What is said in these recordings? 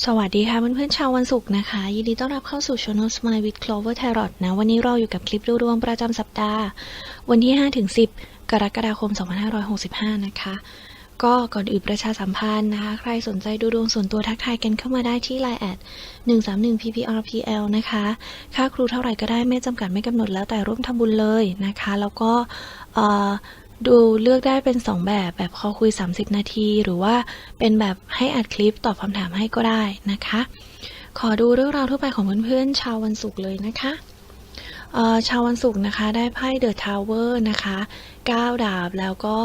สวัสดีค่ะเพื่อนๆชาววันศุกร์นะคะ ยินดีต้อนรับเข้าสู่ Channel Smile with Clover Tarot นะ วันนี้เราอยู่กับคลิปดูดวงประจำสัปดาห์ วันที่ 5-10 กรกฎาคม 2565 นะคะ ก็ก่อนอื่นประชาสัมพันธ์นะคะ ใครสนใจดูดวงส่วนตัวทักทายกันเข้ามาได้ที่ Line แอด131 pprpl นะคะ ค่าครูเท่าไหร่ก็ได้ไม่จำกัดไม่กำหนดแล้วแต่ร่วมทำบุญเลยนะคะ แล้วก็เอ่อ ดูเลือกได้เป็น 2 แบบแบบคอคุย 30 นาที หรือว่าเป็นแบบให้อัดคลิปตอบคำถามให้ก็ได้นะคะ ขอดูเรื่องราวทั่วไปของเพื่อนๆชาววันศุกร์เลยนะคะชาววันศุกร์นะคะได้ไพ่เดอะทาวเวอร์นะคะ 9 ดาบแล้วก็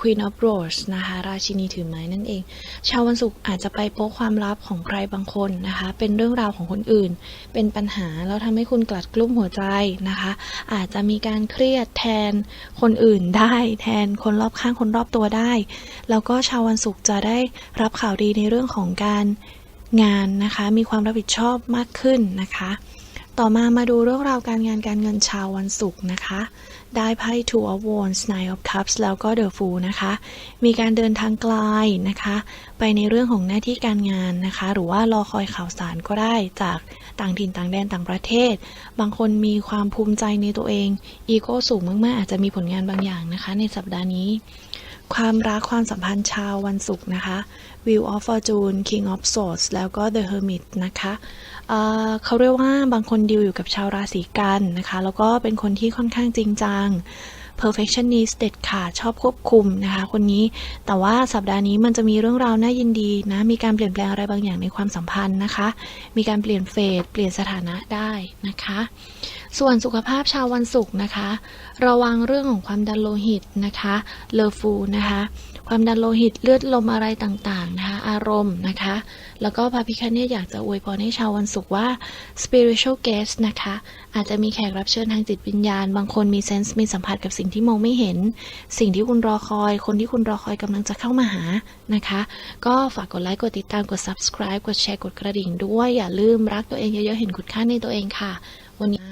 Queen of Rose นะคะราชินีถือไม้นั่นเอง ชาววันศุกร์อาจจะไปพบความลับของใครบางคนนะคะ เป็นเรื่องราวของคนอื่น เป็นปัญหาแล้วทำให้คุณกลัดกลุ้มหัวใจนะคะ อาจจะมีการเครียดแทนคนอื่นได้ แทนคนรอบข้างคนรอบตัวได้ แล้วก็ชาววันศุกร์จะได้รับข่าวดีในเรื่องของการงานนะคะ มีความรับผิดชอบมากขึ้นนะคะ ต่อมามาดูเรื่องราวการงานการเงินชาววันศุกร์นะคะ ได้ไพ่ Two of Wands Nine of Cups แล้วก็ The Fool นะคะ มีการเดินทางไกลนะคะ ไปในเรื่องของหน้าที่การงานนะคะ หรือว่ารอคอยข่าวสารก็ได้จากต่างถิ่นต่างแดนต่างประเทศ บางคนมีความภูมิใจในตัวเอง อีโก้สูงมากๆ อาจจะมีผลงานบางอย่างนะคะ ในสัปดาห์นี้ ความรักความสัมพันธ์ชาววันศุกร์นะคะ Wheel of Fortune King of Swords แล้วก็ The Hermit นะคะเเขาเรียกว่าบางคนดีลอยู่กับชาวราศีกันนะคะ แล้วก็เป็นคนที่ค่อนข้างจริงจัง perfectionist เด็ดขาดชอบควบคุมนะคะ คนนี้แต่ว่าสัปดาห์นี้มันจะมีเรื่องราวน่ายินดีนะ มีการเปลี่ยนแปลงอะไรบางอย่างในความสัมพันธ์นะคะ มีการเปลี่ยนเฟสเปลี่ยนสถานะได้นะคะ ส่วนสุขภาพชาววันศุกร์นะคะ ระวังเรื่องของความดันโลหิตนะคะเลอฟูนะคะความดันโลหิตเลือดลมอะไรต่างๆนะคะอารมณ์นะคะ แล้วก็พระพิคเนตอยากจะอวยพรให้ชาววันศุกร์ว่า spiritual guest นะคะ อาจจะมีแขกรับเชิญทางจิตวิญญาณ บางคนมีเซนส์มีสัมผัสกับสิ่งที่มองไม่เห็น สิ่งที่คุณรอคอย คนที่คุณรอคอยกำลังจะเข้ามาหานะคะ ก็ฝากกดไลค์กดติดตามกด subscribe กดแชร์กดกระดิ่งด้วยอย่าลืมรักตัวเองเยอะๆเห็นคุณค่าในตัวเองค่ะ วันนี้